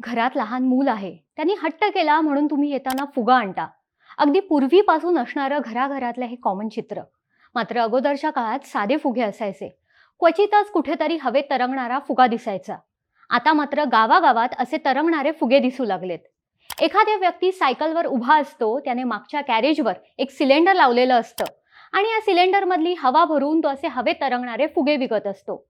घरात लहान मूल आहे त्यांनी हट्ट केला म्हणून तुम्ही येताना फुगा आणता. अगदी पूर्वीपासून असणारं घराघरातलं हे कॉमन चित्र. मात्र अगोदरच्या काळात साधे फुगे असायचे. क्वचितच कुठेतरी हवेत तरंगणारा फुगा दिसायचा. आता मात्र गावागावात असे तरंगणारे फुगे दिसू लागलेत. एखाद्या व्यक्ती सायकलवर उभा असतो त्याने मागच्या कॅरेजवर एक सिलेंडर लावलेलं असतं आणि या सिलेंडरमधली हवा भरून तो असे हवेत तरंगणारे फुगे विकत असतो.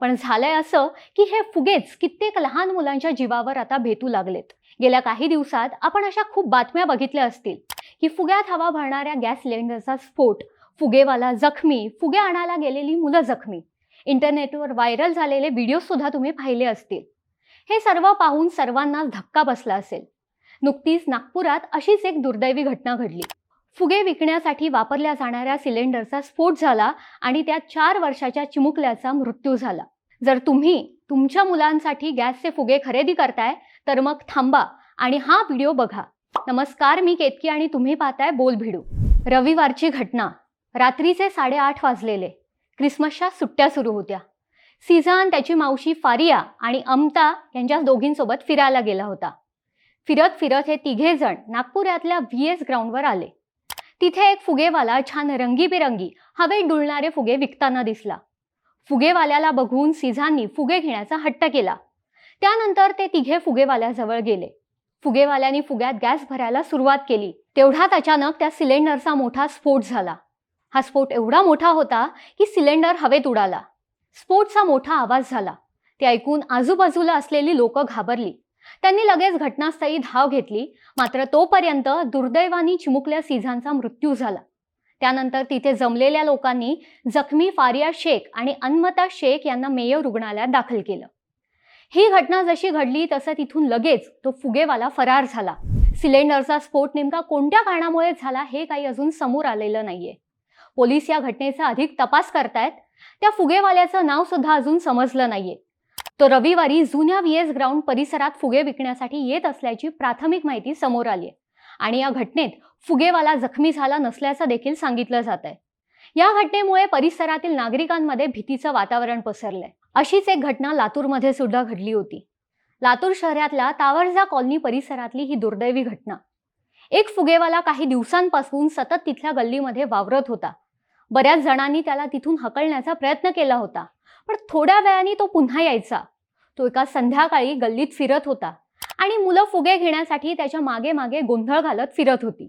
पण झालंय असं की हे फुगेच कित्येक लहान मुलांच्या जीवावर आता भेटू लागलेत. गेल्या काही दिवसात आपण अशा खूप बातम्या बघितल्या असतील की फुग्यात हवा भरणाऱ्या गॅस सिलेंडरचा स्फोट फुगेवाला जखमी फुगे आणायला गेलेली मुलं जखमी. इंटरनेटवर व्हायरल झालेले व्हिडिओ सुद्धा तुम्ही पाहिले असतील. हे सर्व पाहून सर्वांनाच धक्का बसला असेल. नुकतीच नागपुरात अशीच एक दुर्दैवी घटना घडली. फुगे विकण्यासाठी वापरल्या जाणाऱ्या सिलेंडरचा स्फोट झाला आणि त्या चार वर्षाच्या चिमुकल्याचा मृत्यू झाला. जर तुम्ही तुमच्या मुलांसाठी गॅसचे फुगे खरेदी करताय तर मग थांबा आणि हा व्हिडिओ बघा. नमस्कार मी केतकी आणि तुम्ही पाहताय बोल भिडू. रविवारची घटना. रात्रीचे साडेआठ वाजलेले. क्रिसमसच्या सुट्ट्या सुरू होत्या. सीझान त्याची मावशी फारिया आणि अमता यांच्या दोघींसोबत फिरायला गेला होता. फिरत फिरत हे तिघे जण नागपुरातल्या व्ही एस ग्राउंडवर आले. तिथे एक फुगेवाला छान रंगीबेरंगी हवेत डुलणारे फुगे विकताना दिसला. फुगेवाल्याला बघून सिझांनी फुगे घेण्याचा हट्ट केला. त्यानंतर ते तिघे फुगेवाल्याजवळ गेले. फुगेवाल्याने फुग्यात गॅस भरायला सुरुवात केली. तेवढ्यात अचानक त्या सिलेंडरचा मोठा स्फोट झाला. हा स्फोट एवढा मोठा होता की सिलेंडर हवेत उडाला. स्फोटचा मोठा आवाज झाला. ते ऐकून आजूबाजूला असलेली लोक घाबरली. त्यांनी लगेच घटनास्थळी धाव घेतली. मात्र तोपर्यंत दुर्दैवानी चिमुकल्या सिझांचा मृत्यू झाला. त्यानंतर तिथे जमलेल्या लोकांनी जखमी फारिया शेख आणि अनमता शेख यांना मेयो रुग्णालयात दाखल केलं. ही घटना जशी घडली तसं तिथून लगेच तो फुगेवाला फरार झाला. सिलेंडरचा स्फोट नेमका कोणत्या कारणामुळे झाला हे काही अजून समोर आलेलं नाहीये. पोलीस या घटनेचा अधिक तपास करतायत. त्या फुगेवाल्याचं नाव सुद्धा अजून समजलं नाहीये. तो रविवारी जुन्या व्ही एस ग्राउंड परिसरात फुगे विकण्यासाठी येत असल्याची प्राथमिक माहिती समोर आली आहे आणि या घटनेत फुगेवाला जखमी झाला नसल्याचं देखील सांगितलं जात आहे या घटनेमुळे परिसरातील नागरिकांमध्ये भीतीचं वातावरण पसरलंय. अशीच एक घटना लातूरमध्ये सुद्धा घडली होती. लातूर शहरातल्या तावरजा कॉलनी परिसरातली ही दुर्दैवी घटना. एक फुगेवाला काही दिवसांपासून सतत तिथल्या गल्लीमध्ये वावरत होता. बऱ्याच जणांनी त्याला तिथून हकलण्याचा प्रयत्न केला होता. पण थोड्या वेळाने तो पुन्हा यायचा. तो एका संध्याकाळी गल्लीत फिरत होता आणि मुलं फुगे घेण्यासाठी त्याच्यामागे मागे गोंधळ घालत फिरत होती.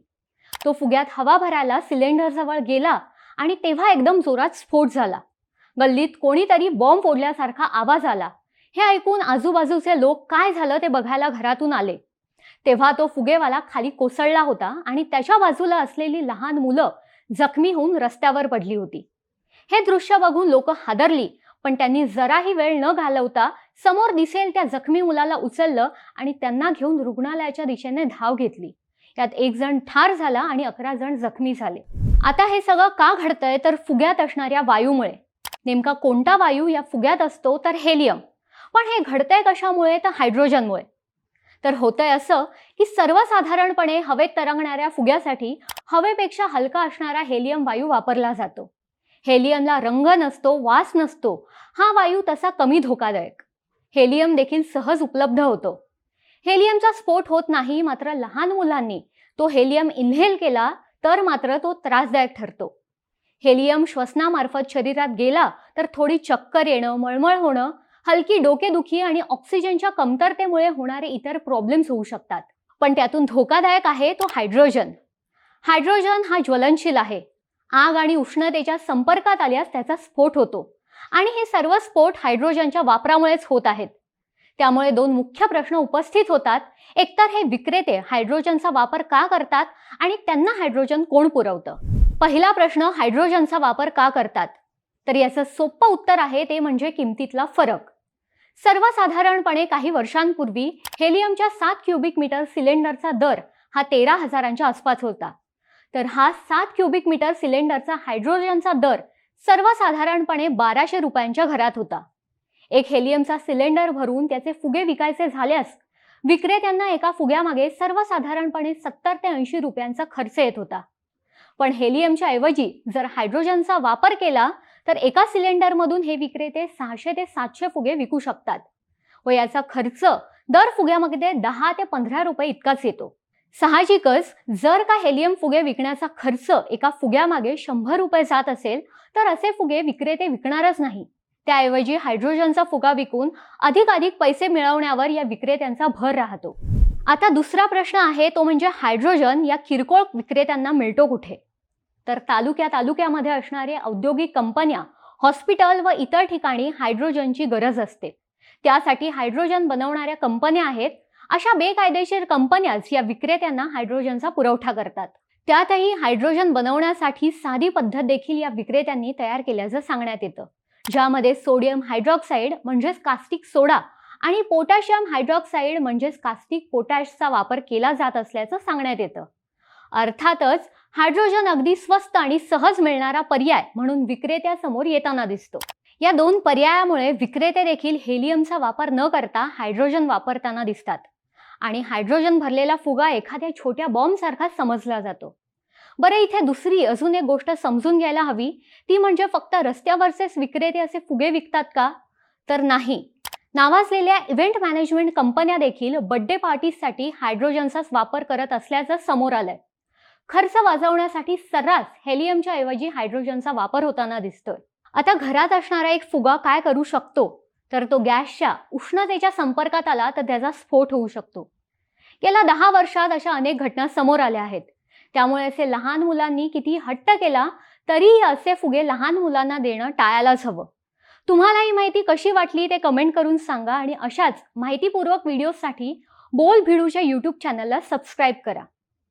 तो फुग्यात हवा भरायला सिलेंडरजवळ गेला आणि तेव्हा एकदम जोरात स्फोट झाला. गल्लीत कोणीतरी बॉम्ब फोडल्यासारखा आवाज आला. हे ऐकून आजूबाजूचे लोक काय झालं ते बघायला घरातून आले. तेव्हा तो फुगेवाला खाली कोसळला होता आणि त्याच्या बाजूला असलेली लहान मुलं जखमी होऊन रस्त्यावर पडली होती. हे दृश्य बघून लोक हादरली पण त्यांनी जराही वेळ न घालवता समोर दिसेल त्या जखमी मुलाला उचललं आणि त्यांना घेऊन रुग्णालयाच्या दिशेने धाव घेतली. यात एक जण ठार झाला आणि अकरा जण जखमी झाले. आता हे सगळं का घडतंय तर फुग्यात असणाऱ्या वायूमुळे. नेमका कोणता वायू या फुग्यात असतो तर हेलियम. पण हे घडतंय कशामुळे तर हायड्रोजनमुळे. तर होतंय असं की सर्वसाधारणपणे हवेत तरंगणाऱ्या फुग्यासाठी हवेपेक्षा हलका असणारा हेलियम वायू वापरला जातो. हेलियमला रंग नसतो वास नसतो. हा वायू तसा कमी धोकादायक. हेलियम देखील सहज उपलब्ध होतो. हेलियमचा स्फोट होत नाही मात्र लहान मुलांनी. तो हेलियम इन्हेल केला तर मात्र तो त्रासदायक ठरतो. हेलियम श्वसनामार्फत शरीरात गेला तर थोडी चक्कर येणं मळमळ होणं हलकी डोकेदुखी आणि ऑक्सिजनच्या कमतरतेमुळे होणारे इतर प्रॉब्लेम्स होऊ शकतात. पण त्यातून धोकादायक आहे तो हायड्रोजन. हायड्रोजन हा ज्वलनशील आहे. आग आणि उष्णतेच्या संपर्कात आल्यास त्याचा स्फोट होतो. आणि हे सर्व स्फोट हायड्रोजनच्या वापरामुळेच होत आहेत. त्यामुळे दोन मुख्य प्रश्न उपस्थित होतात. एकतर हे विक्रेते हायड्रोजनचा वापर का करतात आणि त्यांना हायड्रोजन कोण पुरवतं? पहिला प्रश्न हायड्रोजनचा वापर का करतात? तर याचं सोपं उत्तर आहे ते म्हणजे किमतीतला फरक. सर्वसाधारणपणे काही वर्षांपूर्वी हेलियमच्या सात क्युबिक मीटर सिलेंडरचा दर हा तेरा हजारांच्या आसपास होता. तर हा सात क्युबिक मीटर सिलेंडरचा हायड्रोजनचा दर सर्वसाधारणपणे बाराशे रुपयांच्या घरात होता. एक हेलियमचा सिलेंडर भरून त्याचे फुगे विकायचे झाल्यास विक्रेत्यांना एका फुग्यामागे सर्वसाधारणपणे सत्तर ते ऐंशी रुपयांचा खर्च येत होता. पण हेलियमच्या ऐवजी जर हायड्रोजनचा वापर केला तर एका सिलेंडरमधून हे विक्रेते सहाशे ते सातशे फुगे विकू शकतात व याचा खर्च दर फुग्यामध्ये दहा ते पंधरा रुपये इतकाच येतो. साहजिकच जर का हेलियम फुगे विकण्याचा खर्च एका फुग्यामागे शंभर रुपये जात असेल तर असे फुगे विक्रेते विकणारच नाही. त्याऐवजी हायड्रोजनचा फुगा विकून अधिकाधिक पैसे मिळवण्यावर या विक्रेत्यांचा भर राहतो. आता दुसरा प्रश्न आहे तो म्हणजे हायड्रोजन या किरकोळ विक्रेत्यांना मिळतो कुठे? तर तालुक्या तालुक्यामध्ये असणारे औद्योगिक कंपन्या हॉस्पिटल व इतर ठिकाणी हायड्रोजनची गरज असते. त्यासाठी हायड्रोजन बनवणाऱ्या कंपन्या आहेत अशा बेकायदेशीर कंपन्याच या विक्रेत्यांना हायड्रोजनचा पुरवठा करतात. त्यातही हायड्रोजन बनवण्यासाठी साधी पद्धत देखील या विक्रेत्यांनी तयार केल्याचं सांगण्यात येतं. ज्यामध्ये सोडियम हायड्रॉक्साईड म्हणजेच कास्टिक सोडा आणि पोटॅशियम हायड्रॉक्साईड म्हणजेच कास्टिक पोटॅशचा वापर केला जात असल्याचं सांगण्यात येतं. अर्थातच हायड्रोजन अगदी स्वस्त आणि सहज मिळणारा पर्याय म्हणून विक्रेत्यासमोर येताना दिसतो. या दोन पर्यायामुळे विक्रेते देखील हेलियमचा वापर न करता हायड्रोजन वापरताना दिसतात. आणि हायड्रोजन भरलेला फुगा एखाद्या छोट्या बॉम्बसारखा समजला जातो. बरं इथे दुसरी अजून एक गोष्ट समजून घ्यायला हवी. ती म्हणजे फक्त रस्त्यावरचेच विक्रेते असे फुगे विकतात का? तर नाही. नावाजलेल्या इव्हेंट मॅनेजमेंट कंपन्या देखील बड्डे पार्टीजसाठी हायड्रोजनचाच वापर करत असल्याचं समोर आलंय. खर्च वाजवण्यासाठी सर्रास हेलियमच्या ऐवजी हायड्रोजनचा वापर होताना दिसतोय. आता घरात असणारा एक फुगा काय करू शकतो? तर तो गॅसच्या उष्णतेच्या संपर्कात आला तर त्याचा स्फोट होऊ शकतो. गेल्या दहा वर्षात अशा अनेक घटना समोर आल्या आहेत. त्यामुळे असे लहान मुलांनी किती हट्ट केला तरीही असे फुगे लहान मुलांना देणं टाळायलाच हवं. तुम्हाला ही माहिती कशी वाटली ते कमेंट करून सांगा आणि अशाच माहितीपूर्वक व्हिडिओसाठी बोल भिडूच्या यूट्यूब चॅनलला सबस्क्राईब करा.